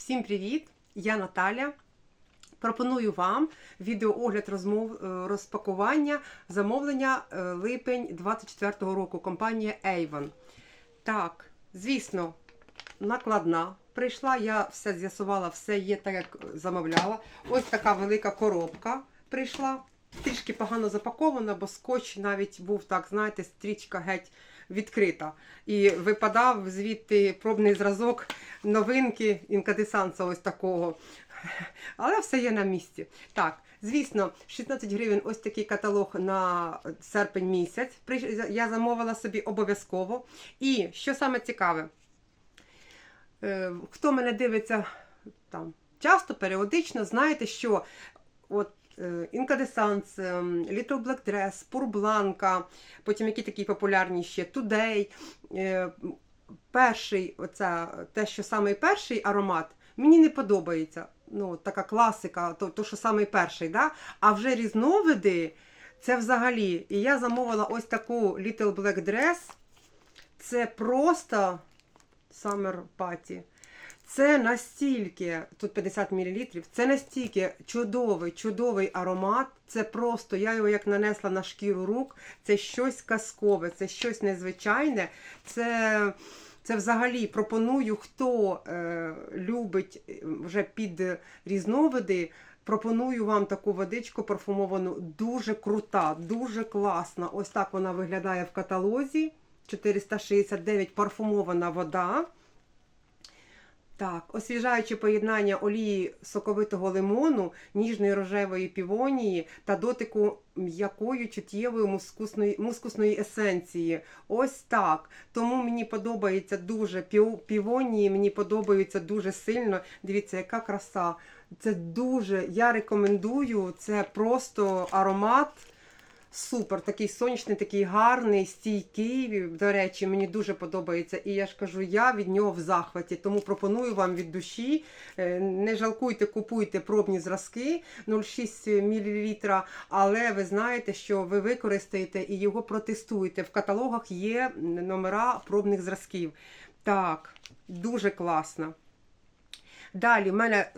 Всім привіт! Я Наталя. Пропоную вам відеоогляд розмов е, розпакування замовлення е, липень 24-го року. Компанія Avon. Так, звісно, накладна. Прийшла, я все з'ясувала, все є так, як замовляла. Ось така велика коробка прийшла. Трішки погано запакована, бо скотч навіть був так, знаєте, стрічка геть відкрита. І випадав звідти пробний зразок новинки інкадесанса ось такого. Але все є на місці. Так, звісно, 16 гривень ось такий каталог на серпень місяць. Я замовила собі обов'язково. І що саме цікаве, е, хто мене дивиться там часто, періодично, знаєте, що от е, е, Little Black Dress, Blanca, потім які такі популярні ще Today. е, Перший, оце, те, що самий перший аромат, мені не подобається. Ну, така класика, то, то що самий перший, да? а вже різновиди, це взагалі. І я замовила ось таку Little Black Dress. Це просто Summer Party. Це настільки, тут 50 мл, це настільки чудовий, чудовий аромат. Це просто, я його як нанесла на шкіру рук, це щось казкове, це щось незвичайне. Це, це взагалі пропоную, хто е, любить е, вже під різновиди. Пропоную вам таку водичку парфумовану, дуже крута, дуже класна. Ось так вона виглядає в каталозі. 469 парфумована вода. Так, освіжаюче поєднання олії соковитого лимону, ніжної рожевої півонії та дотику м'якої чуттєвої мускусної, мускусної есенції. Ось так. Тому мені подобається дуже півонії, мені подобаються дуже сильно. Дивіться, яка краса. Це дуже, я рекомендую, це просто аромат. Супер, такий сонячний, такий гарний, стійкий. До речі, мені дуже подобається. І я ж кажу, я від нього в захваті. Тому пропоную вам від душі. е, Не жалкуйте, купуйте пробні зразки 0,6 мл. Але ви знаєте, що ви використаєте і його протестуєте. В каталогах є номера пробних зразків. Так, дуже класно. Далі в мене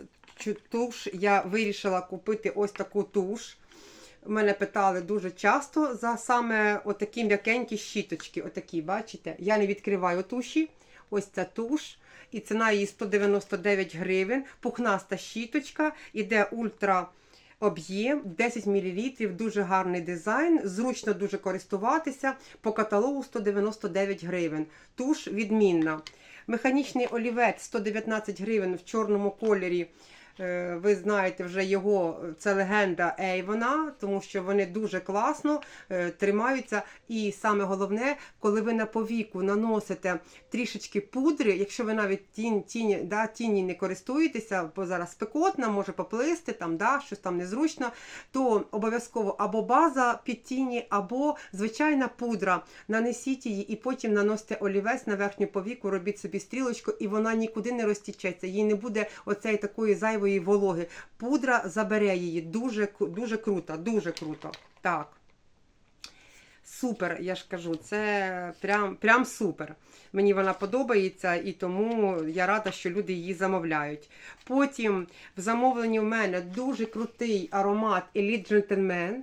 туш. Я вирішила купити ось таку туш. Мене питали дуже часто за саме отакі м'якенькі щіточки. Отакі, бачите? Я не відкриваю туші. Ось ця туш. І ціна її 199 гривень. Пухнаста щіточка. Іде ультра об'єм, 10 мл, дуже гарний дизайн, зручно дуже користуватися. По каталогу 199 гривень. Туш відмінна. Механічний олівець 119 гривень в чорному кольорі. Е, Ви знаєте вже його, це легенда Ейвона, тому що вони дуже класно е, тримаються. І саме головне, коли ви на повіку наносите трішечки пудри, якщо ви навіть тінь, тіні, да, тіні не користуєтеся, бо зараз спекотна, може поплисти, там, да, щось там незручно, то обов'язково або база під тіні, або звичайна пудра. Нанесіть її і потім наносите олівець на верхню повіку, робіть собі стрілочку, і вона нікуди не розтічеться. Їй не буде оцеї такої зайвої вологи. Пудра забере її. Дуже, дуже круто, дуже круто. Так. Супер, я ж кажу, це прям, прям супер. Мені вона подобається, і тому я рада, що люди її замовляють. Потім в замовленні в мене дуже крутий аромат Elite Gentleman.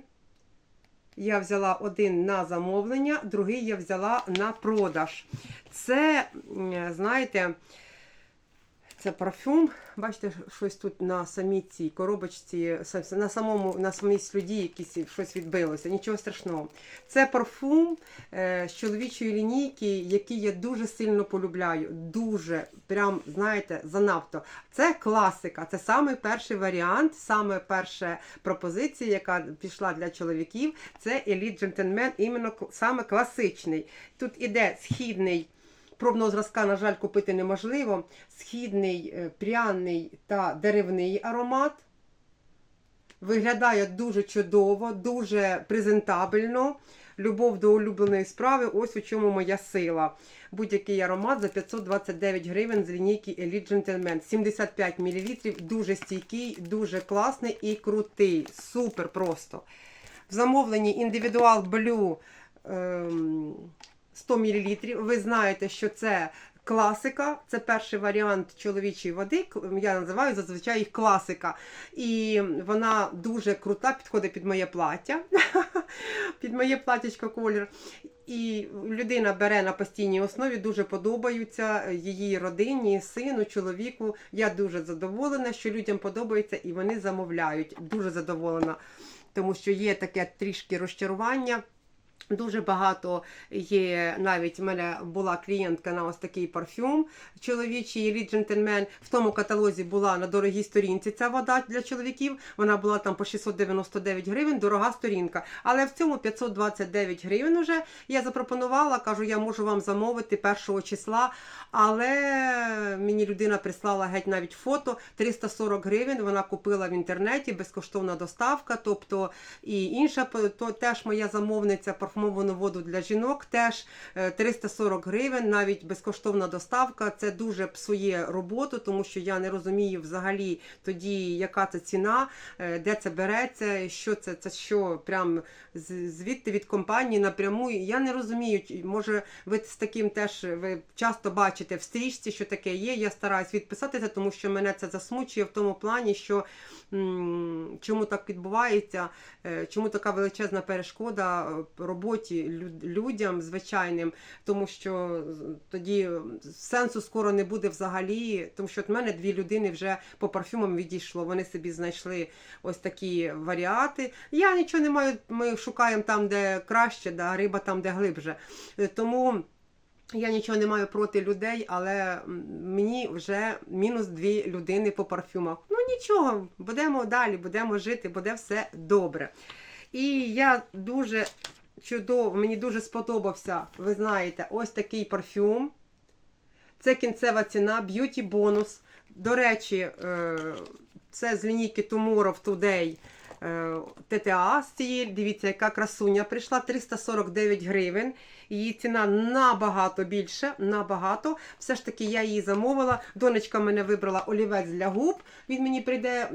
Я взяла один на замовлення, другий я взяла на продаж. Це, знаєте, це парфюм. Бачите, щось тут на самій цій коробочці, на самому на самій слюді якісь щось відбилося. Нічого страшного. Це парфум е, з чоловічої лінійки, який я дуже сильно полюбляю. Дуже, прям, знаєте, занадто. Це класика, це саме перший варіант, саме перша пропозиція, яка пішла для чоловіків. Це Elite Gentleman, іменно саме класичний. Тут іде східний. Пробного зразка, на жаль, купити неможливо. Східний, е, пряний та деревний аромат. Виглядає дуже чудово, дуже презентабельно. Любов до улюбленої справи, ось у чому моя сила. Будь-який аромат за 529 гривень з лінійки Elite Gentleman. 75 мл, дуже стійкий, дуже класний і крутий. Супер просто. В замовленні Blue ем, 100 мл. Ви знаєте, що це Класика, це перший варіант чоловічої води. Я називаю зазвичай їх класика. І вона дуже крута, підходить під моє плаття, під моє платтячко колір. І людина бере на постійній основі, дуже подобаються її родині, сину, чоловіку. Я дуже задоволена, що людям подобається і вони замовляють. Дуже задоволена, тому що є таке трішки розчарування. Дуже багато є. Навіть в мене була клієнтка на ось такий парфюм чоловічий Elite Gentleman. В тому каталозі була на дорогій сторінці ця вода для чоловіків. Вона була там по 699 гривень, дорога сторінка. Але в цьому 529 гривень уже я запропонувала, кажу, я можу вам замовити першого числа. Але мені людина прислала геть навіть фото 340 гривень. Вона купила в інтернеті, безкоштовна доставка. Тобто і інша то теж моя замовниця парфумовану воду для жінок. Теж е, 340 гривень, навіть безкоштовна доставка. Це дуже псує роботу, тому що я не розумію взагалі тоді, яка це ціна, е, де це береться, що це, це що прям звідти від компанії напряму. Я не розумію, може ви з таким теж ви часто бачите в стрічці, що таке є. Я стараюсь відписатися, тому що мене це засмучує в тому плані, що м, чому так відбувається, е, чому така величезна перешкода е, роботі людям звичайним, тому що тоді сенсу скоро не буде взагалі, тому що от мене дві людини вже по парфюмам відійшло. Вони собі знайшли ось такі варіати. Я нічого не маю, ми шукаємо там, де краще, да, риба там, де глибше. Е, Тому. Я нічого не маю проти людей, але мені вже мінус дві людини по парфюмах. Ну нічого, будемо далі, будемо жити, буде все добре. І я дуже чудово, мені дуже сподобався, ви знаєте, ось такий парфюм. Це кінцева ціна, б'юті бонус. До речі, е, це з лінійки Tomorrow Today ТТА з цієї. Дивіться, яка красуня прийшла 349 гривень. Її ціна набагато більше, набагато. Все ж таки я її замовила. Донечка мене вибрала олівець для губ. Він мені прийде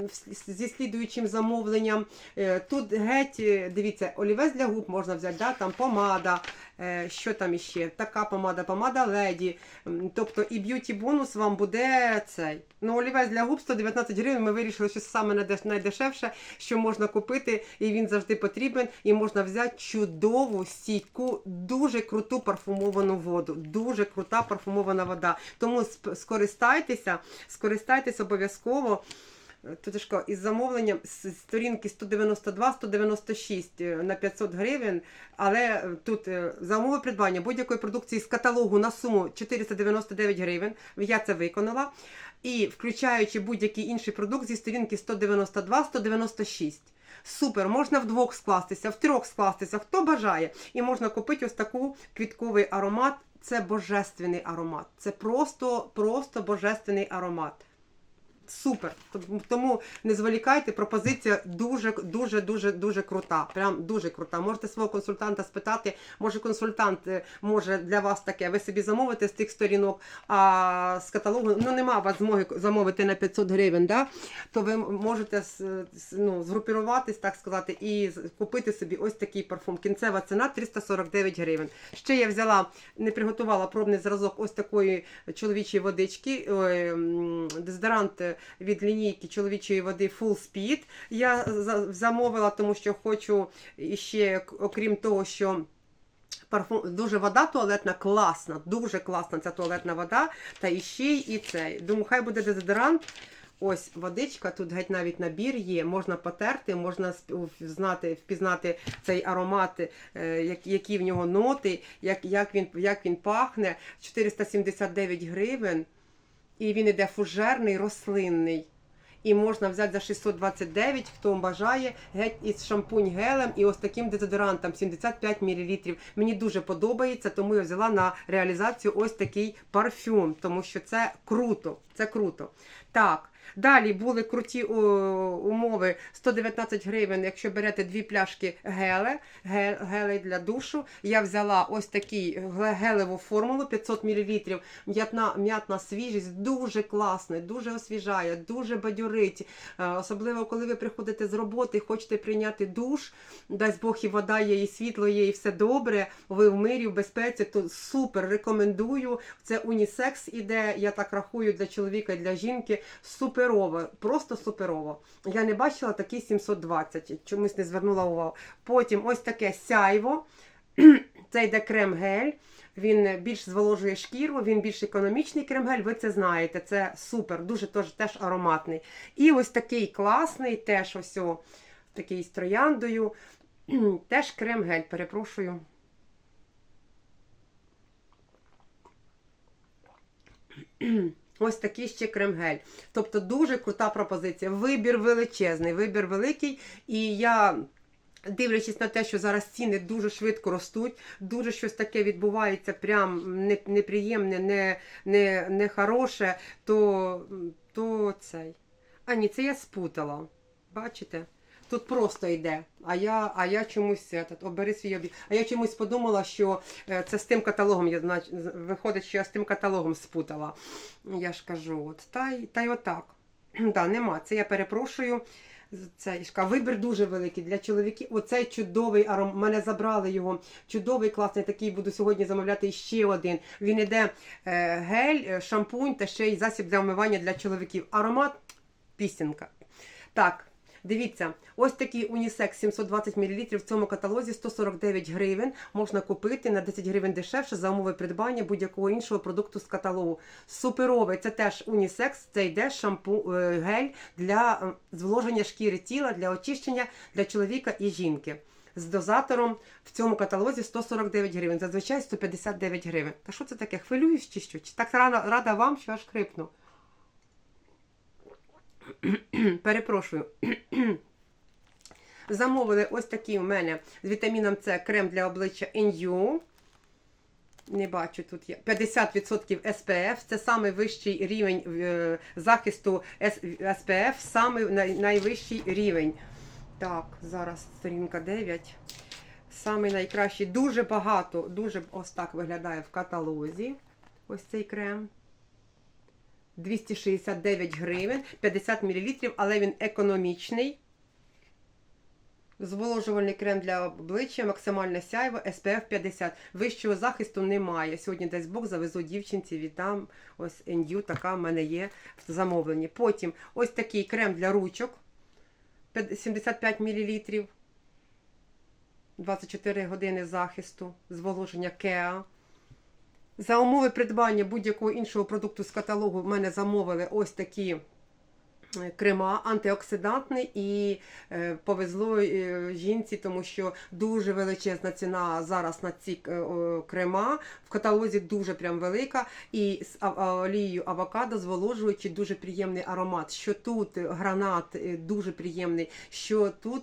зі слідуючим замовленням. Е, Тут геть, е, дивіться, олівець для губ можна взяти, да? там помада. Е, Що там іще? Така помада, помада леді. Тобто і б'юті бонус вам буде цей. Ну, олівець для губ 119 гривень. Ми вирішили, що саме найдеш- найдешевше, що можна купити, і він завжди потрібен. І можна взяти чудову, стійку, дуже круту парфумовану воду. Дуже крута парфумована вода. Тому скористайтеся, скористайтеся обов'язково. Тутешко, із замовленням з сторінки 192-196 е, на 500 гривень, але е, тут е, за умови придбання будь-якої продукції з каталогу на суму 499 гривень, я це виконала, і включаючи будь-який інший продукт зі сторінки 192-196. Супер, можна вдвох скластися, в трьох скластися, хто бажає. І можна купити ось таку квітковий аромат. Це божественний аромат. Це просто, просто божественний аромат. Супер. Тому- не зволікайте, пропозиція дуже, дуже, дуже, дуже крута. Прям дуже крута. Можете свого консультанта спитати, може консультант е, може для вас таке. Ви собі замовите з тих сторінок, а з каталогу ну нема вас змоги замовити на 500 гривень, да? то ви можете ну, згрупіруватись, так сказати, і купити собі ось такий парфум. Кінцева ціна 349 гривень. Ще я взяла, не приготувала пробний зразок ось такої чоловічої водички, дезодорант е, від лінійки чоловічої води Full Speed. Я замовила, тому що хочу ще, окрім того, що. Парфум дуже вода туалетна, класна, дуже класна ця туалетна вода. Та ще і цей. Думаю, хай буде дезодорант. Ось водичка, тут геть навіть набір є, можна потерти, можна знати, впізнати цей аромат, е, які в нього ноти, як, як, він, як він пахне. 479 гривень. І він іде фужерний, рослинний. І можна взяти за 629, хто бажає, геть із шампунь гелем і ось таким дезодорантом 75 мл. Мені дуже подобається, тому я взяла на реалізацію ось такий парфюм, тому що це круто. Це круто. Так, далі були круті умови 119 гривень, якщо берете дві пляшки геле, ге- гелей для душу. Я взяла ось такий гелеву формулу 500 мл. М'ятна, м'ятна свіжість, дуже класний, дуже освіжає, дуже бадьорить. Е, Особливо, коли ви приходите з роботи хочете прийняти душ, дасть Бог і вода є, і світло є, і все добре. Ви в мирі, в безпеці, то супер рекомендую. Це унісекс іде, я так рахую, для чоловіка і для жінки. Суперово, просто суперово. Я не бачила такий 720, чомусь не звернула увагу. Потім ось таке сяйво. Це йде крем-гель. Він більш зволожує шкіру, він більш економічний крем-гель, ви це знаєте. Це супер, дуже теж, теж ароматний. І ось такий класний, теж ось о, такий з трояндою. Теж крем-гель, перепрошую. Ось такий ще крем-гель. Тобто дуже крута пропозиція. Вибір величезний, вибір великий. І я, дивлячись на те, що зараз ціни дуже швидко ростуть, дуже щось таке відбувається, прям неприємне, не, не, не хороше, то, то цей. А ні, це я спутала. Бачите? Тут просто йде. А я, а я чомусь этот, обери свій обід. А я чомусь подумала, що е, це з тим каталогом. Я виходить, що я з тим каталогом спутала. Я ж кажу, от та й та й отак. Да, нема. Це я перепрошую. Це ішка. Вибір дуже великий для чоловіків. Оцей чудовий аром. Мене забрали його. Чудовий, класний такий. Буду сьогодні замовляти ще один. Він іде е, гель, е, шампунь та ще й засіб для вмивання для чоловіків. Аромат пісенка. Так. Дивіться, ось такий унісекс 720 мл в цьому каталозі 149 гривень. Можна купити на 10 гривень дешевше за умови придбання будь-якого іншого продукту з каталогу. Суперовий, це теж унісекс, це йде шампу, е, гель для е, зволоження шкіри тіла, для очищення для чоловіка і жінки. З дозатором в цьому каталозі 149 гривень, зазвичай 159 гривень. Та що це таке? Хвилююсь чи що? Так рада, рада вам, що аж хрипну? Перепрошую. Замовили ось такий у мене з вітаміном С крем для обличчя NU. Не бачу тут є 50% SPF. Це самий вищий рівень е, захисту SPF, самий найвищий рівень. Так, зараз сторінка 9. Самий найкращий. Дуже багато, дуже ось так виглядає в каталозі. Ось цей крем. 269 гривень, 50 мл, але він економічний. Зволожувальний крем для обличчя, максимальне сяйво, SPF 50. Вищого захисту немає. Сьогодні десь Бог завезу дівчинці, віддам. Ось NU, така в мене є в замовленні. Потім ось такий крем для ручок. 75 мл. 24 години захисту, зволоження Кеа. За умови придбання будь-якого іншого продукту з каталогу в мене замовили ось такі крема, антиоксидантний і е, повезло е, жінці, тому що дуже величезна ціна зараз на ці е, крема. В каталозі дуже прям велика. І з олією авокадо зволожуючи дуже приємний аромат. Що тут гранат дуже приємний, що тут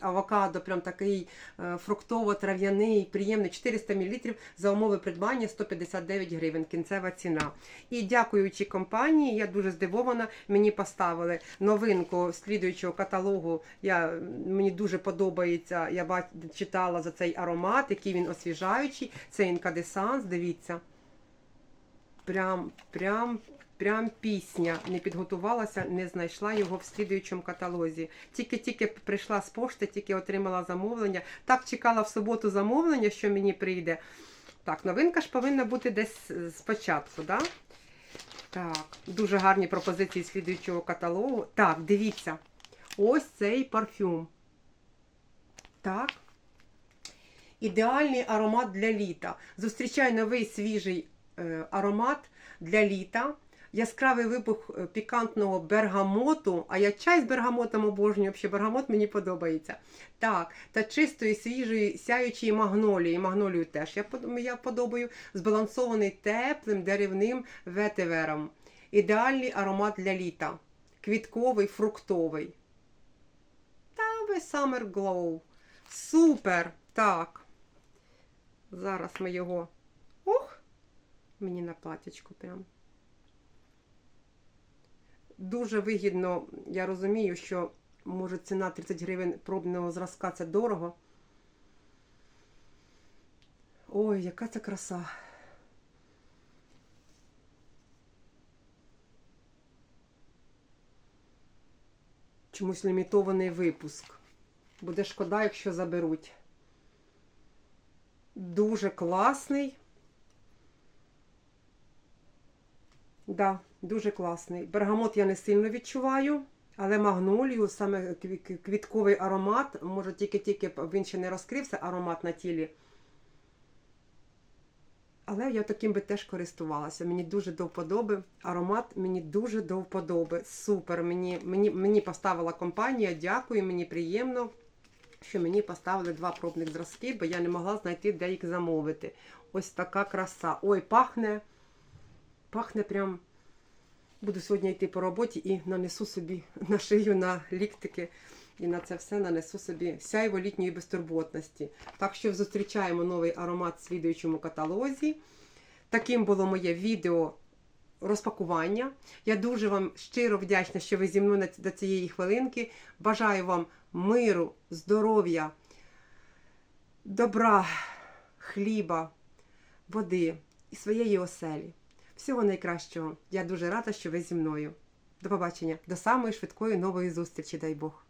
авокадо прям такий фруктово-трав'яний, приємний 400 мл за умови придбання 159 гривень. Кінцева ціна. І дякуючи компанії, я дуже здивована. Мені поставили новинку слідуючого каталогу. Я, мені дуже подобається. Я бач, читала за цей аромат, який він освіжаючий. Це інкадесанс, дивіться. Прям, прям, прям пісня. Не підготувалася, не знайшла його в слідуючому каталозі. Тільки-тільки прийшла з пошти, тільки отримала замовлення. Так чекала в суботу замовлення, що мені прийде. Так, новинка ж повинна бути десь спочатку, да? Так, дуже гарні пропозиції слідуючого каталогу. Так, дивіться. Ось цей парфюм. Так. Ідеальний аромат для літа. Зустрічай новий свіжий е, аромат для літа. Яскравий вибух е, пікантного бергамоту. А я чай з бергамотом обожнюю. Взагалі бергамот мені подобається. Так, та чистої, свіжої, сяючої магнолії. Магнолію теж я, я подобаю. Збалансований теплим деревним ветивером. Ідеальний аромат для літа. Квітковий, фруктовий. Та Summer Glow. Супер! Так. Зараз ми його. Ух! Мені на платячку прям. Дуже вигідно. Я розумію, що може ціна 30 гривень пробного зразка це дорого. Ой, яка це краса. Чомусь лімітований випуск. Буде шкода, якщо заберуть. Дуже класний. Да, дуже класний. Бергамот я не сильно відчуваю, але магнолію, саме квітковий аромат, може тільки-тільки він ще не розкрився, аромат на тілі. Але я таким би теж користувалася. Мені дуже до вподоби. Аромат мені дуже до вподоби. Супер. Мені, мені, мені поставила компанія. Дякую, мені приємно, що мені поставили два пробних зразки, бо я не могла знайти, де їх замовити. Ось така краса. Ой, пахне. Пахне прям. Буду сьогодні йти по роботі і нанесу собі на шию, на ліктики. І на це все нанесу собі сяйво літньої безтурботності. Так що зустрічаємо новий аромат в слідуючому каталозі. Таким було моє відео розпакування. Я дуже вам щиро вдячна, що ви зі мною до цієї хвилинки. Бажаю вам миру, здоров'я, добра, хліба, води і своєї оселі. Всього найкращого. Я дуже рада, що ви зі мною. До побачення, до самої швидкої нової зустрічі, дай Бог.